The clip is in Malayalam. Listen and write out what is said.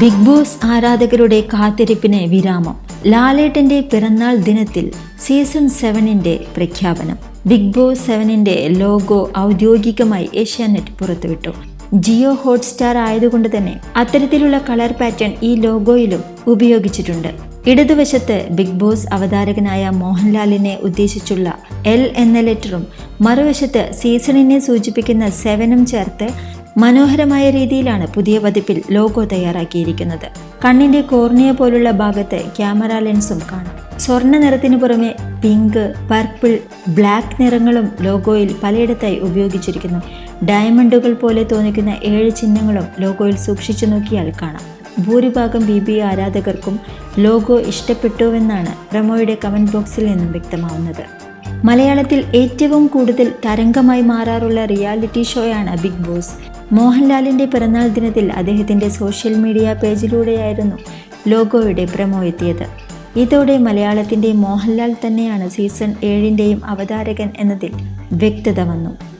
ബിഗ് ബോസ് ആരാധകരുടെ കാത്തിരിപ്പിന് വിരാമം. ലാലേട്ടന്റെ പിറന്നാൾ ദിനത്തിൽ സീസൺ സെവനിന്റെ പ്രഖ്യാപനം. ബിഗ് ബോസ് സെവനിന്റെ ലോഗോ ഔദ്യോഗികമായി ഏഷ്യാനെറ്റ് പുറത്തുവിട്ടു. ജിയോ ഹോട്ട്സ്റ്റാർ ആയതുകൊണ്ട് തന്നെ അത്തരത്തിലുള്ള കളർ പാറ്റേൺ ഈ ലോഗോയിലും ഉപയോഗിച്ചിട്ടുണ്ട്. ഇടതുവശത്ത് ബിഗ് ബോസ് അവതാരകനായ മോഹൻലാലിനെ ഉദ്ദേശിച്ചുള്ള എൽ എന്ന ലെറ്ററും മറുവശത്ത് സീസണിനെ സൂചിപ്പിക്കുന്ന സെവനും ചേർത്ത് മനോഹരമായ രീതിയിലാണ് പുതിയ പതിപ്പിൽ ലോഗോ തയ്യാറാക്കിയിരിക്കുന്നത്. കണ്ണിന്റെ കോർണിയ പോലുള്ള ഭാഗത്ത് ക്യാമറ ലെൻസും കാണാം. സ്വർണ നിറത്തിനു പുറമെ പിങ്ക് പർപ്പിൾ ബ്ലാക്ക് നിറങ്ങളും ലോഗോയിൽ പലയിടത്തായി ഉപയോഗിച്ചിരിക്കുന്നു. ഡയമണ്ടുകൾ പോലെ തോന്നിക്കുന്ന ഏഴ് ചിഹ്നങ്ങളും ലോഗോയിൽ സൂക്ഷിച്ചു നോക്കിയാൽ കാണാം. ഭൂരിഭാഗം ബി ബി ആരാധകർക്കും ലോഗോ ഇഷ്ടപ്പെട്ടുവെന്നാണ് പ്രമോയുടെ കമന്റ് ബോക്സിൽ നിന്നും വ്യക്തമാവുന്നത്. മലയാളത്തിൽ ഏറ്റവും കൂടുതൽ തരംഗമായി മാറാറുള്ള റിയാലിറ്റി ഷോയാണ് ബിഗ് ബോസ്. മോഹൻലാലിന്റെ പിറന്നാൾ ദിനത്തിൽ അദ്ദേഹത്തിന്റെ സോഷ്യൽ മീഡിയ പേജിലൂടെയായിരുന്നു ലോഗോയുടെ പ്രമോ എത്തിയത്. ഇതോടെ മലയാളത്തിന്റെ മോഹൻലാൽ തന്നെയാണ് സീസൺ ഏഴിന്റെയും അവതാരകൻ എന്നതിൽ വ്യക്തത വന്നു.